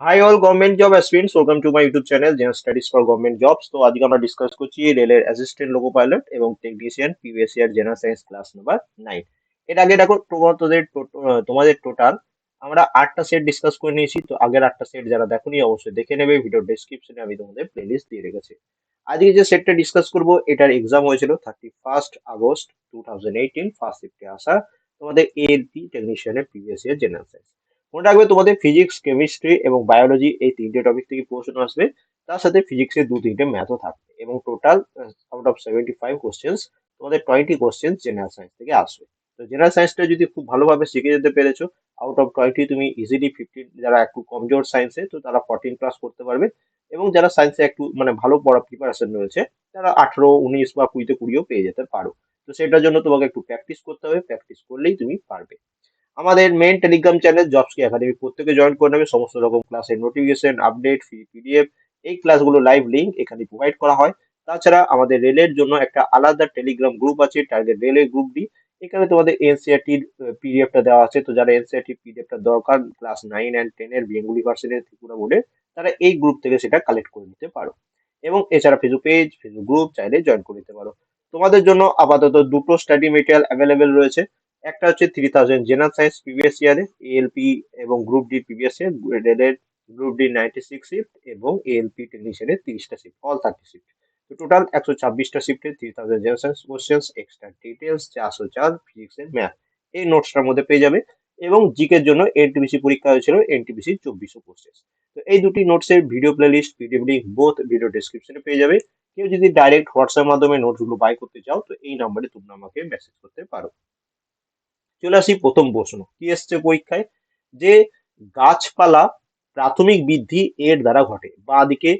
Hi all government job aspirants welcome to my YouTube channel Zen Studies for government jobs তো আজকে আমরা discuss করছি রেলের assistant loco pilot এবং technician পিভিএসসিআর general science class number nine এর আগে দেখো, তোমাদের তোমাদের টোটাল আমরা আটটা সেট ডিসকাস করে নিয়েছি, তো আগের আটটা সেট যারা দেখোনি, অবশ্যই দেখে নেবে ভিডিও ডেসক্রিপশনে আমি তোমাদের প্লেলিস্ট দিয়ে রেখেছি। আজকে যে সেটটা ডিসকাস করব, এটার এক্সাম হয়েছিল thirty first August two thousand eighteen first শিফটে আসা তোমাদের এ এএলপি টেকনিশিয়ানের পিভিএসসিআর জেনারেল সায়েন্স মনে রাখবে তোমাদের ফিজিক্স কেমিস্ট্রি এবং বায়োলজি এই তিনটে টপিক থেকে প্রশ্ন আসবে। তার সাথে ফিজিক্সের দু তিনটে ম্যাথও থাকবে এবং total out of seventy five questions তোমাদের টোয়েন্টি কোশ্চেন্স জেনারেল সায়েন্স থেকে আসবে। তো জেনারেল সায়েন্সটা যদি খুব ভালোভাবে শিখে যেতে পেরেছ আউট অফ টোয়েন্টি তুমি ইজিলি ফিফটিন যারা একটু কমজোর সায়েন্সে তো তারা ফোরটিন প্লাস করতে পারবে। এবং যারা সায়েন্সে একটু মানে ভালো পড়া প্রিপারেশন রয়েছে, তারা আঠারো, উনিশ বা কুড়িতে কুড়িও পেয়ে যেতে পারো। তো সেটার জন্য তোমাকে একটু প্র্যাকটিস করতে হবে। প্র্যাকটিস করলেই তুমি পারবে। আমাদের মেন টেলিগ্রাম চ্যানেল জবসকি একাডেমি প্রত্যেকে জয়েন করে নেবে, সমস্ত রকম ক্লাসের নোটিফিকেশন আপডেট ফ্রি পিডিএফ এই ক্লাসগুলো লাইভ লিঙ্ক এখানে প্রোভাইড করা হয়। তাছাড়া আমাদের রেলের জন্য একটা আলাদা টেলিগ্রাম গ্রুপ আছে টার্গেট রেলের গ্রুপটি এখানে তোমাদের এনসিআরটির পিডিএফটা দেওয়া আছে। তো যারা এনসিআরটি পিডিএফটা দরকার ক্লাস নাইন অ্যান্ড টেনের বেঙ্গলি ভার্সনের ত্রিপুরা বোর্ডের তারা এই গ্রুপ থেকে সেটা কালেক্ট করে নিতে পারো। এবং এছাড়া ফেসবুক পেজ ফেসবুক গ্রুপ চাইলে জয়েন করে নিতে পারো। তোমাদের জন্য আপাতত দুটো স্টাডি মেটেরিয়াল অ্যাভেলেবেল রয়েছে। একটা হচ্ছে three thousand general science previous ইয়ারে এএলপি এবং গ্রুপ ডি প্রিভিয়াস ইয়ার রেলের group D ninety six shift এবং এএলপি টেকনিশিয়ানের তিরিশটা শিফট অল থার্টি শিফট তো টোটাল একশো ছাব্বিশটা শিফটে three thousand general science questions extra details চারশো চার ফিজিক্স ফিজিক্সের ম্যাথ এই নোটসটার মধ্যে পেয়ে যাবে এবং জিকের জন্য এনটিপিসি পরীক্ষা হয়েছিল এনটিপিসি চব্বিশশো কোশ্চেন্স তো এই দুটি নোটসের video playlist PDF link both video ডেসক্রিপশনে পেয়ে যাবে। কেউ যদি ডাইরেক্ট হোয়াটসঅ্যাপ মাধ্যমে নোটসগুলো বাই করতে চাও, তো এই নাম্বারে তোমরা আমাকে মেসেজ করতে পারো। চলে আসি প্রথম প্রশ্ন। কি এসছে পরীক্ষায়? যে গাছপালা প্রাথমিক বৃদ্ধি এর দ্বারা ঘটে। বা দিকে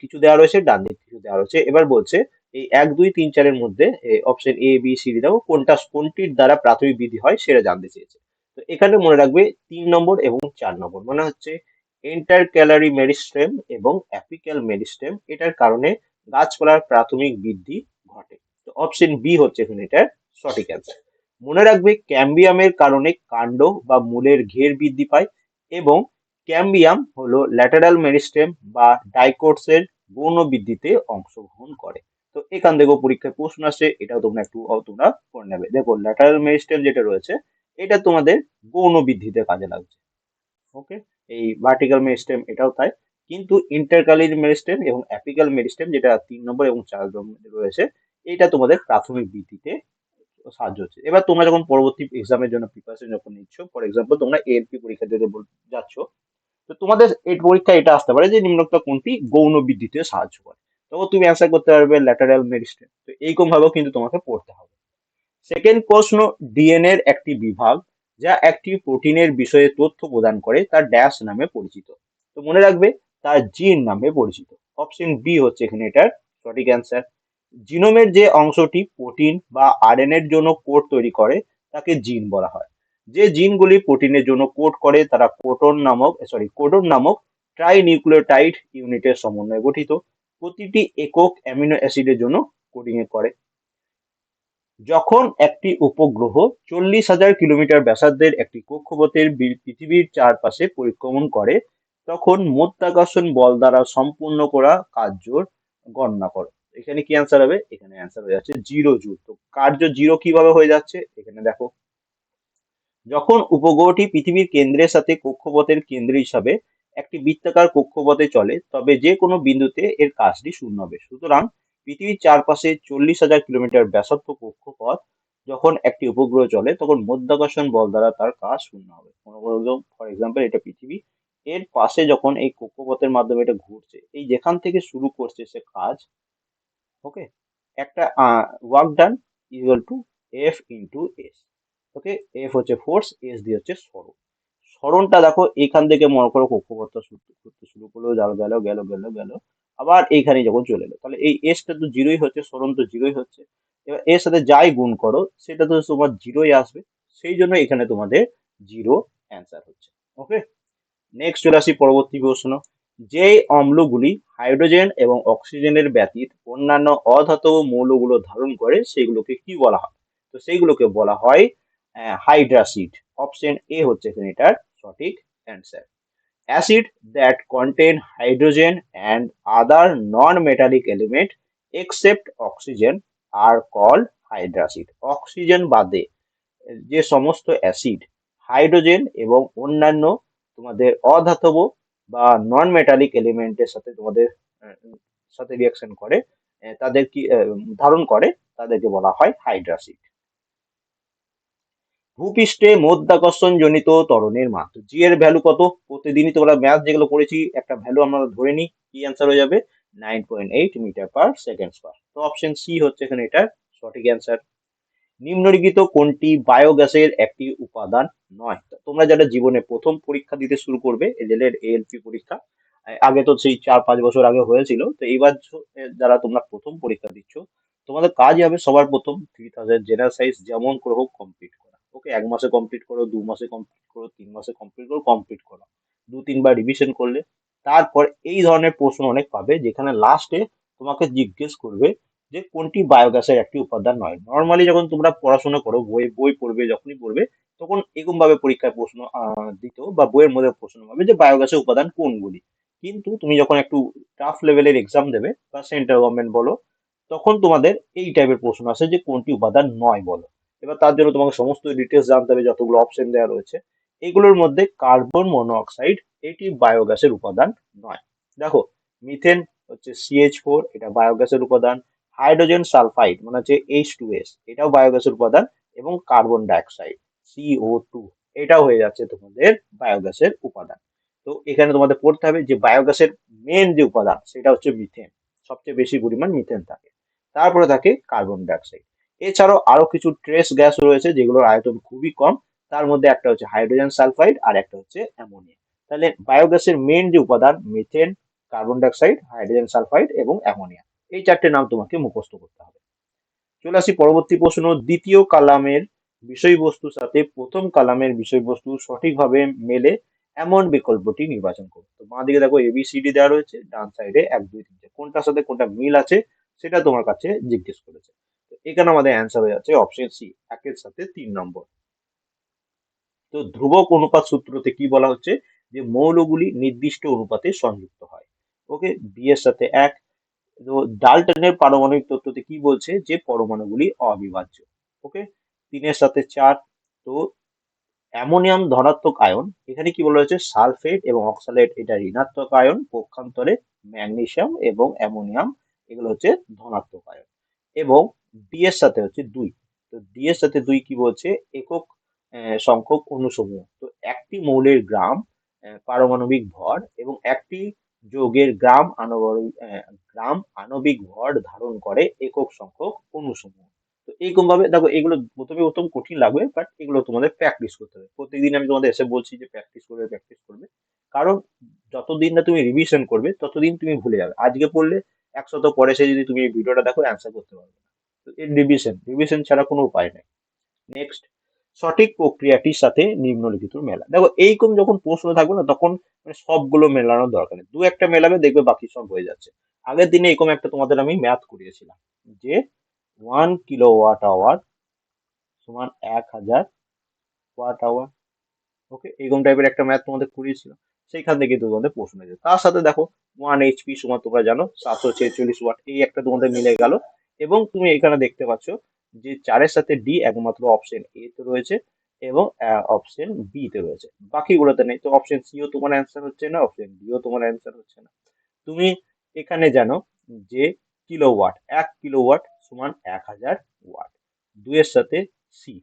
কিছু দেওয়া রয়েছে, ডান দিকে কিছু দেওয়া রয়েছে। এবার বলছে, এই এক, দুই, তিন চারের মধ্যে option A B C D দেখো, কোনটা, কোনটির দ্বারা প্রাথমিক বৃদ্ধি হয় সেটা জানতে চেয়েছে। তো এখানে মনে রাখবে, তিন নম্বর এবং চার নম্বর। মানে হচ্ছে এন্টার ক্যালারি মেরিস্টেম এবং অ্যাপিক্যাল মেরিস্টেম এটার কারণে গাছপালার প্রাথমিক বৃদ্ধি ঘটে। তো অপশন বি হচ্ছে এখানে এটার সঠিক অ্যান্সার মনে রাখবে ক্যাম্বিয়ামের কারণে কাণ্ড বা মূলের ঘের বৃদ্ধি পায় এবং ক্যাম্বিয়াম হলো ল্যাটারাল মেরিস্টেম বা ডাইকোটসের গৌণ বৃদ্ধিতে অংশগ্রহণ করে। তো এখান থেকেও পরীক্ষায় প্রশ্ন আসছে এটাও তোমরা একটু তোমরা করে নেবে। দেখো, ল্যাটারাল মেরিস্টেম যেটা রয়েছে, এটা তোমাদের গৌণ বৃদ্ধিতে কাজে লাগছে। ওকে এই ভার্টিক্যাল মেরিস্টেম এটাও তাই। কিন্তু ইন্টারকালির মেরিস্টেম এবং অ্যাপিক্যাল মেরিস্টেম, যেটা তিন নম্বর এবং চার নম্বর রয়েছে, এটা তোমাদের প্রাথমিক বৃদ্ধিতে সাহায্য হচ্ছে। এবার তোমরা যখন পরবর্তী এক্সামের জন্য প্রিপারেশন যখন নিচ্ছ ফর এক্সাম্পল তোমরা এএলপি পরীক্ষা দিতে যাচ্ছ, তো তোমাদের এই পরীক্ষা এটা আসতে পারে যে নিম্নোক্ত কোনটি গৌণ বৃদ্ধিতে সাহায্য করে। তখন তুমি অ্যান্সার করতে পারবে ল্যাটারাল মেরিস্টেম তো এইরকম ভাবেও কিন্তু তোমাকে পড়তে হবে। সেকেন্ড প্রশ্ন ডিএনএ এর একটি বিভাগ যা একটি প্রোটিনের বিষয়ে তথ্য প্রদান করে, তার ড্যাশ নামে পরিচিত। তো মনে রাখবে, তার জিন নামে পরিচিত। অপশন বি হচ্ছে এখানে এটার সঠিক অ্যান্সার জিনোমের যে অংশটি প্রোটিন বা আরএনএর জন্য কোড তৈরি করে, তাকে জিন বলা হয়। যে জিনগুলি প্রোটিনের জন্য কোড করে, তারা কোটন নামক সরি কোডন নামক ট্রাইনিউক্লিওটাইড ইউনিটের সমন্বয়ে গঠিত। প্রতিটি একক অ্যামিনো অ্যাসিডের জন্য কোডিং করে। যখন একটি উপগ্রহ চল্লিশ হাজার কিলোমিটার ব্যাসার্ধের একটি কক্ষপথের পৃথিবীর চারপাশে পরিক্রমণ করে, তখন মধ্যাকর্ষণ বল দ্বারা সম্পূর্ণ করা কার্যর গণনা করো। এখানে কি অ্যান্সার হবে? এখানে অ্যান্সার হয়ে যাচ্ছে জিরো জুল তো কার্য জিরো কীভাবে হয়ে যাচ্ছে? এখানে দেখো। যখন উপগ্রহটি পৃথিবীর কেন্দ্রের সাথে কক্ষপথের কেন্দ্র হিসাবে একটি বৃত্তাকার কক্ষপথে চলে, তবে যে কোনো বিন্দুতে এর কাজটি শূন্য হবে। সুতরাং পৃথিবীর চারপাশে চল্লিশ হাজার কিলোমিটার ব্যাসার্ধ কক্ষপথ যখন একটি উপগ্রহ চলে, তখন মধ্যাকর্ষণ বল দ্বারা তার কাজ শূন্য হবে। করো ফর এক্সাম্পল এটা পৃথিবী। এর পাশে যখন এই কক্ষপথের মাধ্যমে এটা ঘুরছে, এই যেখান থেকে শুরু করছে সে কাজ ওকে একটা work done equal to F into S okay F হচ্ছে ফোর্স এস দিয়ে হচ্ছে সরণ। সরণটা দেখো, এখান থেকে মনে করো কক্ষপথটা ঘুরতে শুরু করল গেল গেল গেল গেল গেল। আবার এইখানে যখন চলে এলো, তাহলে এই এসটা তো জিরোই হচ্ছে, সরণ তো জিরোই হচ্ছে। এবার এর সাথে যাই গুণ করো, সেটা তো তোমার জিরোই আসবে। সেই জন্য এখানে তোমাদের জিরো অ্যান্সার হচ্ছে। ওকে নেক্সট চলে আসি পরবর্তী প্রশ্ন। যে অম্লগুলি হাইড্রোজেন এবং অক্সিজেনের ব্যতীত অন্যান্য অধাতব মৌলগুলো ধারণ করে সেগুলোকে কি বলা হয়? তো সেইগুলোকে বলা হয় হাইড্রাসিড। অপশন এ হচ্ছে এখানে এটার সঠিক answer. Acid that contain hydrogen and other non metallic element except oxygen R call hydracid. Oxygen বাদে যে সমস্ত অ্যাসিড, হাইড্রোজেন এবং অন্যান্য তোমাদের অধাতব বা নন মেটালিক এলিমেন্টের সাথে তোমাদের সাথে রিয়াকশন করে তাদের কি ধারণ করে, তাদেরকে বলা হয় হাইড্রাসিড ভূপৃষ্ঠে মধ্যাকর্ষণ জনিত ত্বরণের মান তো জি এর ভ্যালু কত? প্রতিদিনই তোমরা ম্যাথ যেগুলো করেছি একটা ভ্যালু আমরা ধরে নিই, কি অ্যান্সার হয়ে যাবে? Nine point eight metre per second square তো অপশন সি হচ্ছে এখানে এটা সঠিক অ্যান্সার নিম্নলিখিত কোনটি বায়োগ্যাসের একটি উপাদান নয়? তোমরা যারা জীবনে প্রথম পরীক্ষা দিতে শুরু করবে এদের এএলপি পরীক্ষা আগে তো সেই চার পাঁচ বছর আগে হয়েছিল, তো এইবার যারা তোমরা প্রথম পরীক্ষা দিচ্ছ, তোমাদের কাজ হবে সবার প্রথম থ্রি থাউজেন্ড জেনারেল সাইজ যেমন করে হোক কমপ্লিট করা। ওকে এক মাসে কমপ্লিট করো, দু মাসে কমপ্লিট করো, তিন মাসে কমপ্লিট করো কমপ্লিট করো। দু, তিনবার রিভিশন করলে, তারপর এই ধরনের প্রশ্ন অনেক পাবে, যেখানে লাস্টে তোমাকে জিজ্ঞেস করবে যে কোনটি বায়োগ্যাসের একটি উপাদান নয়। নর্মালি যখন তোমরা পড়াশোনা করো, বই বই পড়বে, যখনই পড়বে, তখন এরকম ভাবে পরীক্ষায় প্রশ্ন দিত বা বইয়ের মধ্যে প্রশ্ন পাবে যে বায়োগ্যাসের উপাদান কোনগুলি। কিন্তু তুমি যখন একটু টাফ লেভেলের এক্সাম দেবে বা সেন্ট্রাল গভর্নমেন্ট বলো, তখন তোমাদের এই টাইপের প্রশ্ন আসে যে কোনটি উপাদান নয় বলো। এবার তার জন্য তোমাকে সমস্ত ডিটেলস জানতে হবে, যতগুলো অপশন দেওয়া রয়েছে। এগুলোর মধ্যে কার্বন মনোঅক্সাইড এটি বায়োগ্যাসের উপাদান নয়। দেখো মিথেন হচ্ছে সিএইচ ফোর এটা বায়োগ্যাসের উপাদান। হাইড্রোজেন সালফাইড মানে হচ্ছে এইচ টু এস এটাও বায়োগ্যাসের উপাদান, এবং কার্বন ডাইঅক্সাইড সিও টু এটাও হয়ে যাচ্ছে তোমাদের বায়োগ্যাসের উপাদান। তো এখানে তোমাদের পড়তে হবে যে বায়োগ্যাসের মেন যে উপাদান, সেটা হচ্ছে মিথেন সবচেয়ে বেশি পরিমাণ মিথেন থাকে। তারপরে থাকে কার্বন ডাইঅক্সাইড এছাড়াও আরও কিছু ট্রেস গ্যাস রয়েছে, যেগুলোর আয়তন খুবই কম, তার মধ্যে একটা হচ্ছে হাইড্রোজেন সালফাইড আর একটা হচ্ছে অ্যামোনিয়া তাহলে বায়োগ্যাসের মেন যে উপাদান methane carbon dioxide hydrogen sulphide এবং অ্যামোনিয়া এই চারটে নাম তোমাকে মুখস্থ করতে হবে। চলে আসি পরবর্তী প্রশ্ন। দ্বিতীয় কালামের বিষয়বস্তুর সাথে প্রথম কালামের বিষয়বস্তু সঠিকভাবে মেলে এমন বিকল্পটি নির্বাচন করো তো বাঁ দিকে দেখো এবিসিডি দেওয়া রয়েছে, ডান সাইডে এক, দুই তিনটে কোনটার সাথে কোনটা মিল আছে সেটা তোমার কাছে জিজ্ঞেস করেছে। তো এখানে আমাদের অ্যান্সার হয়ে যাচ্ছে অপশন সি একের সাথে তিন নম্বর। তো ধ্রুবক অনুপাত সূত্রতে কি বলা হচ্ছে? যে মৌলগুলি নির্দিষ্ট অনুপাতে সংযুক্ত হয়। ওকে বি এর সাথে এক তো ডাল্টনের পারমাণবিক তত্ত্বতে কি বলছে? যে পরমাণুগুলি অবিভাজ্য। ওকে তিনের সাথে চার, তো অ্যামোনিয়াম ধনাত্মক আয়ন, এখানে কি বলা হয়েছে? সালফেট এবং অক্সালেট এটা ঋণাত্মক আয়ন, পক্ষান্তরে ম্যাগনেসিয়াম এবং অ্যামোনিয়াম, এগুলো হচ্ছে ধনাত্মক আয়ন। এবং ডি এর সাথে হচ্ছে দুই। তো ডি এর সাথে দুই কি বলছে? একক সংখ্যক অনুসমূহ। তো একটি মৌলের গ্রাম পারমাণবিক ভর এবং একটি যৌগের গ্রাম আণবিক গ্রাম আণবিক ভর ধারণ করে একক সংখ্যক অণুসমূহ তো এইরকম ভাবে দেখো, এগুলো প্রথমে প্রথম কঠিন লাগবে বাট এগুলো তোমাদের প্র্যাকটিস করতে হবে। প্রত্যেকদিন আমি তোমাদের এসে বলছি যে প্র্যাকটিস করবে প্র্যাকটিস করবে। কারণ যতদিন না তুমি রিভিশন করবে, ততদিন তুমি ভুলে যাবে। আজকে পড়লে একশত পরে সে যদি তুমি এই ভিডিওটা দেখো অ্যান্সার করতে পারবে তো এর রিভিশন রিভিশন ছাড়া কোনো উপায় নেই। নেক্সট সঠিক প্রক্রিয়াটির সাথে নিম্নলিখিত মেলা। দেখো, এইরকম যখন প্রশ্ন থাকবে না, তখন মানে সবগুলো মেলানোর দরকার নেই। দু একটা মেলাবে, দেখবে বাকি সব হয়ে যাচ্ছে। আগের দিনে এরকম একটা তোমাদের আমি ম্যাথ করিয়েছিলাম যে ওয়ান কিলো ওয়াট আওয়ার সমান এক হাজার ওয়াট আওয়ার ওকে এরকম টাইপের একটা ম্যাথ তোমাদের করিয়েছিলাম। সেইখান থেকে কিন্তু তোমাদের প্রশ্ন এসেছে। তার সাথে দেখো ওয়ান এইচপি সমান তোমরা জানো, সাতশো ছেচল্লিশ ওয়াট এই একটা তোমাদের মিলে গেল। এবং তুমি এখানে দেখতে পাচ্ছ যে চারের সাথে ডি একমাত্র অপশন এ তে রয়েছে এবং অপশন বি তে রয়েছে। বাকিগুলোতে নেই। তো অপশন সিও তোমার অ্যান্সার হচ্ছে না অপশন ডিও তোমার অ্যান্সার হচ্ছে না। তুমি এখানে জানো যে কিলোওয়াট এক কিলোওয়াট সমান এক হাজার ওয়াট দুইয়ের সাথে সি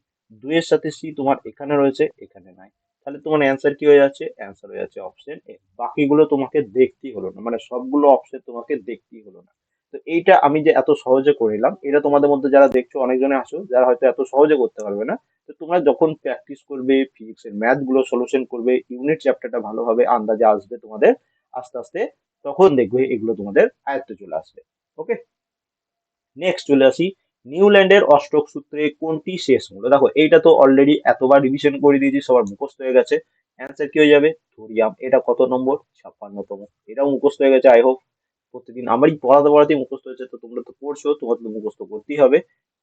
দুইয়ের সাথে সি তোমার এখানে রয়েছে, এখানে নাই। তাহলে তোমার অ্যান্সার কি হয়ে যাচ্ছে? অ্যান্সার হয়ে যাচ্ছে অপশন এ বাকিগুলো তোমাকে দেখতেই হলো না। মানে সবগুলো অপশন তোমাকে দেখতেই হলো না। তো এইটা আমি যে এত সহজে করিলাম, এটা তোমাদের মধ্যে যারা দেখছ, অনেকজনে আসো যারা হয়তো এত সহজে করতে পারবে না, তো তোমরা যখন প্র্যাকটিস করবে ফিজিক্সের ম্যাথগুলো সলিউশন করবে ইউনিট চ্যাপ্টারটা ভালোভাবে আন্দাজে আসবে তোমাদের, আস্তে আস্তে তখন দেখবে এগুলো তোমাদের আয়ত্তে চলে আসবে ওকে নেক্সট চলে আসি নিউল্যান্ডের অষ্টক সূত্রে কোনটি শেষ মূল দেখো, এইটা তো অলরেডি এতবার রিভিশন করে দিয়েছি, সবার মুখস্থ হয়ে গেছে। অ্যান্সার কি হয়ে যাবে? থোরিয়াম এটা কত নম্বর? ছাপ্পান্নতম। এটাও মুখস্থ হয়ে গেছে আই হোপ প্রতিদিন আমারই পড়াতে পড়াতেই মুখস্থ হয়েছে, তো তোমরা তো পড়ছো, তোমাদের মুখস্থ করতেই হবে।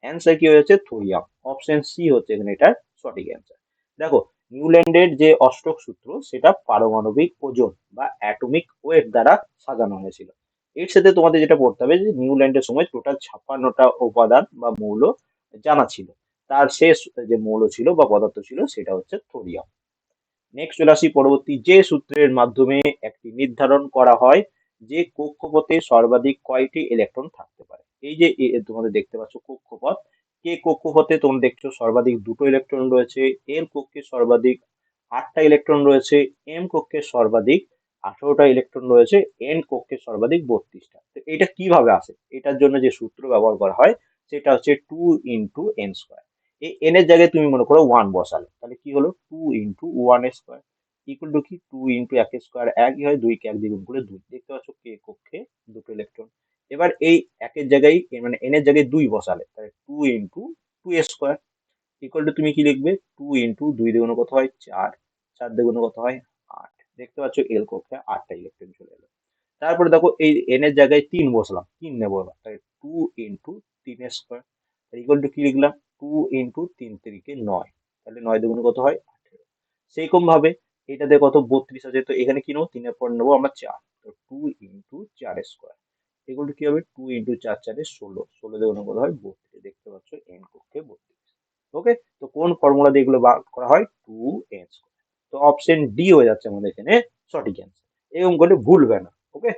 অ্যান্সার কি হয়েছে? থোরিয়াম অপশন সি হচ্ছে এখানে এটার সঠিক অ্যান্সার দেখো, নিউল্যান্ডের যে অষ্টক সূত্র, সেটা পারমাণবিক ওজন বা অ্যাটমিক ওয়েট দ্বারা সাজানো হয়েছিল। এর সাথে তোমাদের যেটা পড়তে হবে, যে নিউল্যান্ডের সময় টোটাল ছাপ্পান্নটা উপাদান বা মৌল জানা ছিল। তার শেষ যে মৌল ছিল বা পদার্থ ছিল, সেটা হচ্ছে থোরিয়াম নেক্সট চলে আসি পরবর্তী। যে সূত্রের মাধ্যমে একটি নির্ধারণ করা হয় যে কক্ষপথে সর্বাধিক কয়টি ইলেকট্রন থাকতে পারে? এই যে তোমাদের দেখতে পাচ্ছ কক্ষপথ, কে কক্ষপথে তোমরা দেখছ সর্বাধিক দুটো ইলেকট্রন রয়েছে এল কক্ষে সর্বাধিক আটটা ইলেকট্রন রয়েছে, এম কক্ষে সর্বাধিক আঠারোটা ইলেকট্রন রয়েছে, এন কক্ষে সর্বাধিক বত্রিশটা। তো এটা কীভাবে আসে? এটার জন্য যে সূত্র ব্যবহার করা হয়, সেটা হচ্ছে টু ইন্টু এন স্কোয়ার। এই এন এর জায়গায় তুমি মনে করো ওয়ান বসালে, তাহলে কি হলো? Two into one square. Equal to কি? টু ইন্টু এক স্কোয়ার একই হয় দুইকে, এক দ্বিগুণ করে দুই। দেখতে পাচ্ছ কে কক্ষে? দুটো ইলেকট্রন এবার এই একের জায়গায় মানে এন এর জায়গায় দুই বসালে, তাহলে two into two square equal to তুমি কি লিখবে? টু ইন্টু দুই দ্বিগুণ কত হয়? চার। চার দ্বিগুণ কত হয়? আট। দেখতে পাচ্ছ এল কক্ষে আটটা ইলেকট্রন চলে এলো। তারপরে দেখো এই এন এর জায়গায় তিন বসলাম, তিন নেব এবার। তাহলে টু ইন্টু তিন স্কোয়ার ইকুয়াল টু কি লিখলাম? টু ইন্টু তিন তিরিকে নয়। তাহলে নয় দুগুণ কত হয়? আঠেরো। সেইরকম ভাবে এটাতে কত বত্রিশ আছে, তো এখানে কি নেব? তিনের পর নেব আমরা চার, তো টু ইন্টু চার স্কোয়ার এগুলো কি হবে? টু ইন্টু চার, চারে ষোলো। ষোলো দিয়ে কত হয় বত্রিশ, দেখতে পাচ্ছ এন কক্ষে বত্রিশ। ওকে তো কোন ফর্মুলা দিয়ে এগুলো বার করা হয়? টু এন স্কোয়ার তো অপশন ডি হয়ে যাচ্ছে আমাদের এখানে সঠিক অ্যান্সার এরকম করলে ভুলবে না ওকে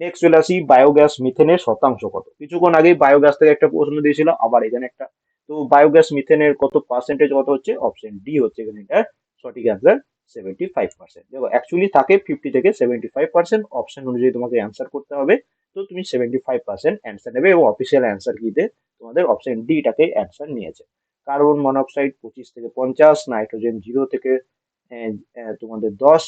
নেক্সট চলে আসি বায়োগ্যাস মিথেনের শতাংশ কত? কিছুক্ষণ আগে বায়োগ্যাস থেকে একটা প্রশ্ন দিয়েছিল, আবার এখানে একটা। তো বায়োগ্যাস মিথেনের কত পার্সেন্টেজ কত হচ্ছে? অপশন ডি হচ্ছে এখানে এটা সঠিক অ্যান্সার সেভেন্টি ফাইভ পার্সেন্ট দেখো অ্যাকচুয়ালি থাকে ফিফটি থেকে সেভেন্টি ফাইভ পার্সেন্ট অপশন অনুযায়ী তোমাকে অ্যান্সার করতে হবে। তো তুমি সেভেন্টি ফাইভ পার্সেন্ট অ্যান্সার নেবে এবং অফিসিয়াল অ্যান্সার কিতে তোমাদের অপশন ডিটাকে অ্যান্সার নিয়েছে। কার্বন মনোক্সাইড পঁচিশ থেকে পঞ্চাশ নাইট্রোজেন জিরো থেকে তোমাদের দশ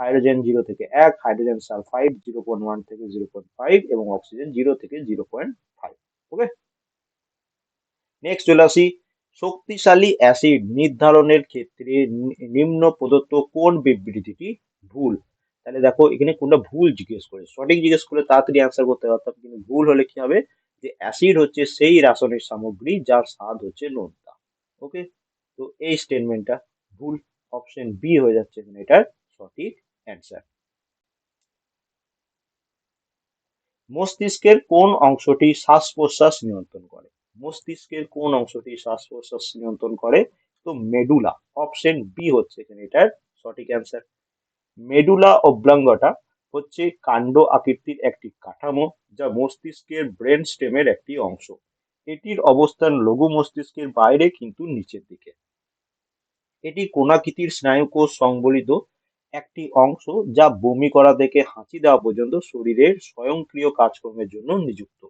হাইড্রোজেন জিরো থেকে এক hydrogen sulphide zero point one থেকে জিরো পয়েন্ট ফাইভ এবং অক্সিজেন জিরো থেকে zero point five okay next চলে আসি শক্তিশালী অ্যাসিড নির্ধারণের ক্ষেত্রে নিম্ন প্রদত্ত কোন বিবৃতিটি ভুল? তাহলে দেখো, এখানে কোনটা ভুল জিজ্ঞেস করে সঠিক জিজ্ঞেস করলে তাড়াতাড়ি অ্যান্সার করতে পারতাম কিন্তু ভুল হলে কি হবে? যে অ্যাসিড হচ্ছে সেই রাসায়নিক সামগ্রী যার স্বাদ হচ্ছে নোনতা। ওকে? তো এই স্টেটমেন্টটা ভুল অপশন বি হয়ে যাচ্ছে এখানে এটার সঠিক অ্যান্সার মস্তিষ্কের কোন অংশটি শ্বাস প্রশ্বাস নিয়ন্ত্রণ করে? মস্তিষ্কের কোন অংশটি শ্বাস প্রশ্বাস নিয়ন্ত্রণ করে? তো মেডুলা, অপশন বি হচ্ছে এখানে, এটার সঠিক অ্যান্সার মেডুলা অব্লাঙ্গটা হচ্ছে কাণ্ড আকৃতির একটি কাঠামো যা মস্তিষ্কের ব্রেন স্টেমের একটি অংশ। এটির অবস্থান লঘু মস্তিষ্কের বাইরে কিন্তু নিচের দিকে। এটি কোনাকৃতির স্নায়ুকোষ সংবলিত একটি অংশ যা বমি করা থেকে হাঁচি দেওয়া পর্যন্ত শরীরের স্বয়ংক্রিয় কাজকর্মের জন্য নিযুক্ত।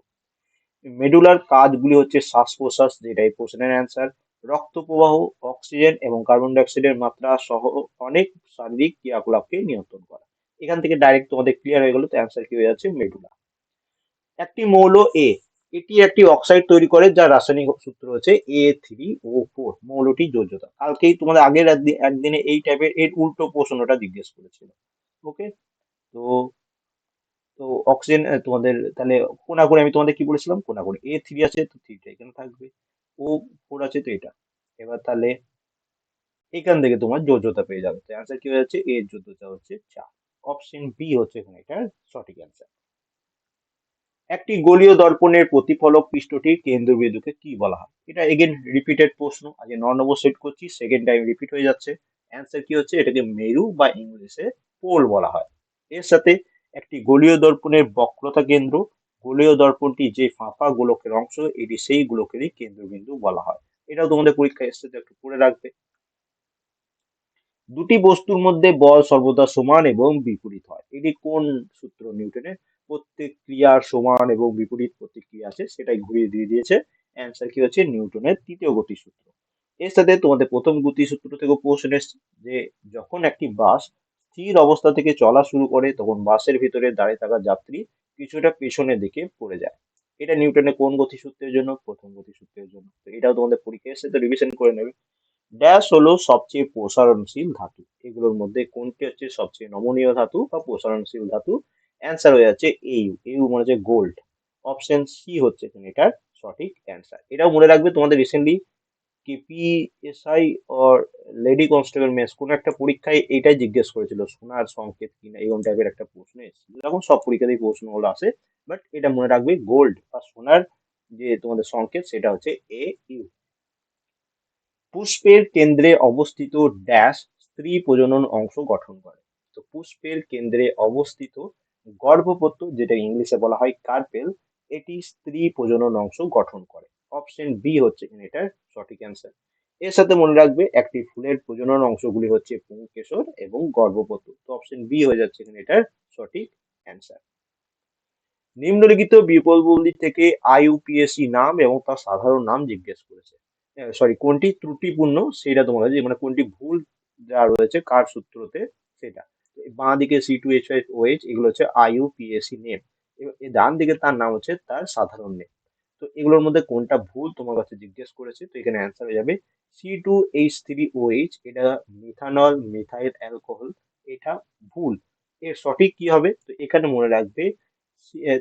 মেডুলার কাজগুলি হচ্ছে শ্বাস প্রশ্বাস যেটা এই প্রশ্নের অ্যান্সার রক্ত প্রবাহ অক্সিজেন এবং কার্বন ডাইঅক্সাইডের মাত্রা সহ অনেক শারীরিক ক্রিয়াকলাপকে নিয়ন্ত্রণ করা। এখান থেকে ডাইরেক্ট তোমাদের ক্লিয়ার হয়ে গেল তো অ্যান্সার কি হয়ে যাচ্ছে? মেডুলা। একটি মৌল এ এটি একটি অক্সাইড তৈরি করে যার রাসায়নিক সূত্র হচ্ছে এ থ্রি ও ফোর মৌলটি যোজ্যতা কালকেই তোমাদের আগের একদিনে এই টাইপের এর উল্টো প্রশ্নটা জিজ্ঞেস করেছিল ওকে তো তো অক্সিজেন তোমাদের, তাহলে কোনাকুনি, আমি তোমাদের কি বলেছিলাম? কোনাকুনি। এ থ্রি আছে, তো থ্রিটা এখানে থাকবে। ও ফোর আছে, তো এটা। এবার তাহলে এখান থেকে তোমার যোজ্যতা পেয়ে যাবে। তো অ্যান্সার কি হয়ে যাচ্ছে? এর যোজ্যতা হচ্ছে চার। অপশন বি হচ্ছে এখানে এটার সঠিক অ্যান্সার একটি গোলীয় দর্পণের প্রতিফলক পৃষ্ঠটির কেন্দ্রবিন্দুকে কি বলা হয়? এটা এগেন রিপিটেড প্রশ্ন। আগে ন নম্বর সেট করছি সেকেন্ড টাইম রিপিট হয়ে যাচ্ছে। অ্যান্সার কি হচ্ছে? এটাকে মেরু বা ইংলিশে পোল বলা হয়। এর সাথে একটি গোলীয় দর্পণের বক্রতা কেন্দ্র। গোলীয় দর্পণটি যে ফাঁপা গোলকের অংশ, এটি সেই গোলকেরই কেন্দ্রবিন্দু বলা হয়। এটাও তোমাদের পরীক্ষায় এসছে, তো একটু পড়ে রাখবে। দুটি বস্তুর মধ্যে বল সর্বদা সমান এবং বিপরীত হয়। এটি কোন সূত্র? নিউটনের। প্রত্যেক ক্রিয়ার সমান এবং বিপরীত প্রতিক্রিয়া আছে, সেটাই ঘুরিয়ে দিয়ে দিয়েছে। অ্যান্সার কি হচ্ছে? নিউটনের তৃতীয় গতি সূত্র এর সাথে তোমাদের প্রথম গতি সূত্র থেকে প্রশ্ন এসছে যে, যখন একটি বাস স্থির অবস্থা থেকে চলা শুরু করে, তখন বাসের ভিতরে দাঁড়িয়ে থাকা যাত্রী কিছুটা পেছনের দিকে পড়ে যায়। এটা নিউটনের কোন গতিসূত্রের জন্য? প্রথম গতিসূত্রের জন্য। তো এটাও তোমাদের পরীক্ষা এসে তো রিভিশন করে নেবে। ড্যাশ হলো সবচেয়ে প্রসারণশীল ধাতু। এগুলোর মধ্যে কোনটি হচ্ছে সবচেয়ে নমনীয় ধাতু বা প্রসারণশীল ধাতু? অ্যান্সার হয়ে যাচ্ছে এইউ এইউ মানে হচ্ছে গোল্ড অপশন সি হচ্ছে এটার সঠিক অ্যান্সার এটাও মনে রাখবে তোমাদের recently KPSI or lady constable mace, কোনো একটা পরীক্ষায় এটাই জিজ্ঞেস করেছিল, সোনার সংকেত কিনা এরকম টাইপের একটা প্রশ্ন এসেছিল। এরকম সব পরীক্ষাতেই প্রশ্নগুলো আসে বাট এটা মনে রাখবে গোল্ড বা সোনার যে তোমাদের সংকেত, সেটা হচ্ছে এ ইউ পুষ্পের কেন্দ্রে অবস্থিত ড্যাশ স্ত্রী প্রজনন অংশ গঠন করে। তো পুষ্পের কেন্দ্রে অবস্থিত গর্ভপত্র যেটা ইংলিশে বলা হয় কার্পেল এটি স্ত্রী প্রজনন অংশ গঠন করে। অপশন বি হচ্ছে এখানে এটার সঠিক অ্যান্সার এর সাথে মনে রাখবে একটি ফুলের প্রজনন অংশগুলি হচ্ছে পুংকেশর এবং গর্ভপত্র তো অপশন বি হয়ে যাচ্ছে এখানে এটার সঠিক অ্যান্সার নিম্নলিখিত বিপলবন্দি থেকে আইইউপিএসসি নাম এবং তার সাধারণ নাম জিজ্ঞেস করেছে। সরি কোনটি ত্রুটিপূর্ণ? সেটা তোমার কাছে মানে কোনটি ভুল যা রয়েছে, কার সূত্রতে সেটা। বাঁ দিকে C two H five O H এগুলো হচ্ছে আইইউপিএসসি নেম এবং ডান দিকে তার নাম হচ্ছে তার সাধারণ নেম তো এগুলোর মধ্যে কোনটা ভুল তোমার কাছে জিজ্ঞেস করেছে, তো এখানে অ্যান্সার হয়ে যাবে C two H three O H এটা মিথানল মিথাইল অ্যালকোহল এটা ভুল। এর সঠিক কি হবে? তো এখানে মনে রাখবে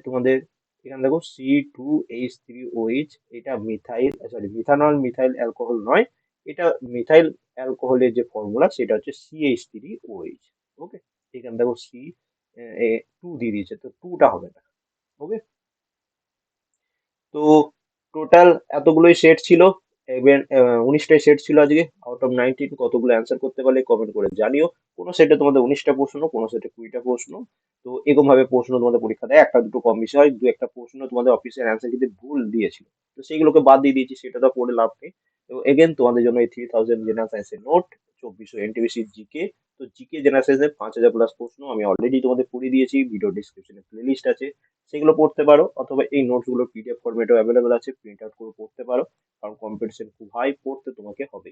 তোমাদের এখানে দেখো C two H three O H এটা methyl sorry methanol methyl alcohol নয়, এটা মিথাইল অ্যালকোহলের যে ফর্মুলা সেটা হচ্ছে C H three O H okay এখানে দেখো সি টু দিয়ে দিয়েছে, তো টুটা হবে না ওকে তো টোটাল এতগুলোই সেট ছিল। উনিশটাই সেট ছিল আজকে। আউট অফ নাইনটিন কতগুলো অ্যান্সার করতে পারলে কমেন্ট করে জানিও। কোনো সেটে তোমাদের উনিশটা প্রশ্ন, কোনো সেটে কুড়িটা প্রশ্ন। তো এরকমভাবে প্রশ্ন তোমাদের পরীক্ষা দেয়। একটা, দুটো কম বেশি হয়। দু একটা প্রশ্ন তোমাদের অফিসের অ্যান্সার কিন্তু ভুল দিয়েছিল। তো সেইগুলোকে বাদ দিয়ে দিয়েছি, সেটা তো পড়ে লাভ নেই। তো এগেন তোমাদের জন্য এই থ্রি থাউজেন্ড জেনারেল সায়েন্সের নোট চব্বিশশো এনটিভিসি জিকে তো জিকে জেনারেল সায়েন্সের পাঁচ হাজার প্লাস প্রশ্ন আমি অলরেডি তোমাদের পড়িয়ে দিয়েছি ভিডিও ডিসক্রিপশনে প্লে লিস্ট আছে। সেগুলো পড়তে পারো, অথবা এই নোটসগুলো পিডিএফ ফরম্যাটেও অ্যাভেলেবেল আছে প্রিন্ট আউট করে পড়তে পারো, কারণ কম্পিটিশন খুব হাই পড়তে তোমাকে হবে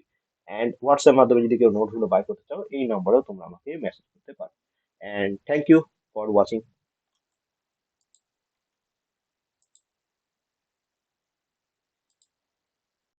অ্যান্ড হোয়াটসঅ্যাপ মাধ্যমে যদি কেউ নোটসগুলো বাই করতে চাও, এই নম্বরেও তোমরা আমাকে মেসেজ করতে পারো। And thank you for watching